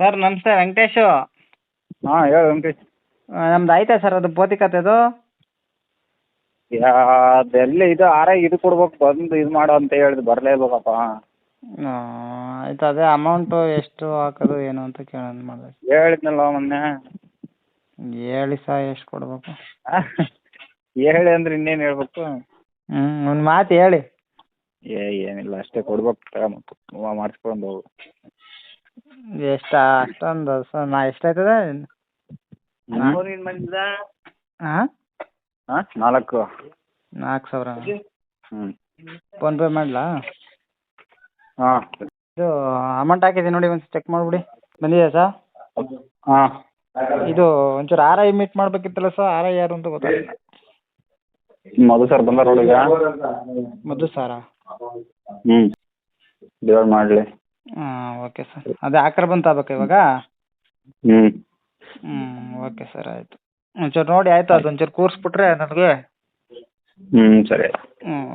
Sir ನಮಸ್ತೆ ವೆಂಕಟೇಶು. ಹಾಂ ಹೇಳಿ ವೆಂಕಟೇಶ್. ನಮ್ದು ಐತೆ ಸರ್ ಅದು ಪೋತಿಕತೆದು ಯಾ ಅದೆಲ್ಲಿ ಇದು ಆರ ಇದು ಕೊಡ್ಬೇಕು ಬಂದು ಇದು ಮಾಡು ಅಂತ ಹೇಳಿದ್ ಬರಲೇಬೇಕಪ್ಪ ಆಯ್ತು ಅದೇ ಅಮೌಂಟು ಎಷ್ಟು ಹಾಕೋದು ಏನು ಅಂತ ಕೇಳೋದು ಮಾಡಿದೆ ಹೇಳಿದ್ನಲ್ಲ ಮೊನ್ನೆ. ಹೇಳಿ ಸಹ ಎಷ್ಟು ಕೊಡ್ಬೇಕು? ಹೇಳಿ ಅಂದ್ರೆ ಇನ್ನೇನು ಹೇಳ್ಬೇಕು? ಹ್ಞೂ ಒಂದು ಮಾತು ಹೇಳಿ. ಏ ಏನಿಲ್ಲ ಅಷ್ಟೇ ಕೊಡ್ಬೇಕು ತಗೊಂಬ ಮಾಡಿಸ್ಕೊಂಡು ಹೋಗು. ಎಷ್ಟು ಅಷ್ಟೊಂದು ಸರ್ ನಾ ಎಷ್ಟಾಯ್ತದ? ಹಾಂ ಹಾಂ ನಾಲ್ಕು. ನಾಲ್ಕು ಸಾವಿರ. ಹ್ಞೂ ಫೋನ್ಪೇ ಮಾಡಲಾ? ಹಾಂ. ಇದು ಅಮೌಂಟ್ ಹಾಕಿದ್ದೀನಿ ನೋಡಿ ಒಂದು ಚೆಕ್ ಮಾಡಿಬಿಡಿ. ಬಂದಿದ್ಯಾ ಸರ್ ಹಾಂ. ಇದು ಒಂಚೂರು ಆರ್ ಐ ಮೀಟ್ ಮಾಡಬೇಕಿತ್ತಲ್ಲ ಸರ್ ಆರ್ ಐ ಯಾರು ಅಂತ ಗೊತ್ತಾಗಿಲ್ಲ ಮಧು ಸರ್ ಬಂದಾರ ಈಗ. ಮಧು ಸಾರಾ ಹ್ಞೂ ಡಿವೈಡ್ ಮಾಡಲಿ. ಹಾಂ ಓಕೆ ಸರ್ ಅದೇ ಆಕ್ರ ಬಂತು ಆಗ್ಬೇಕಾ ಇವಾಗ? ಹ್ಮ್. ಹ್ಞೂ ಓಕೆ ಸರ್ ಆಯ್ತು. ಒಂಚೂರು ನೋಡಿ ಆಯ್ತು ಅದು ಒಂಚೂರು ಕೂರಿಸ್ಬಿಟ್ರೆ ನನಗೆ. ಹ್ಮ್ ಸರಿ. ಹ್ಞೂ ಓಕೆ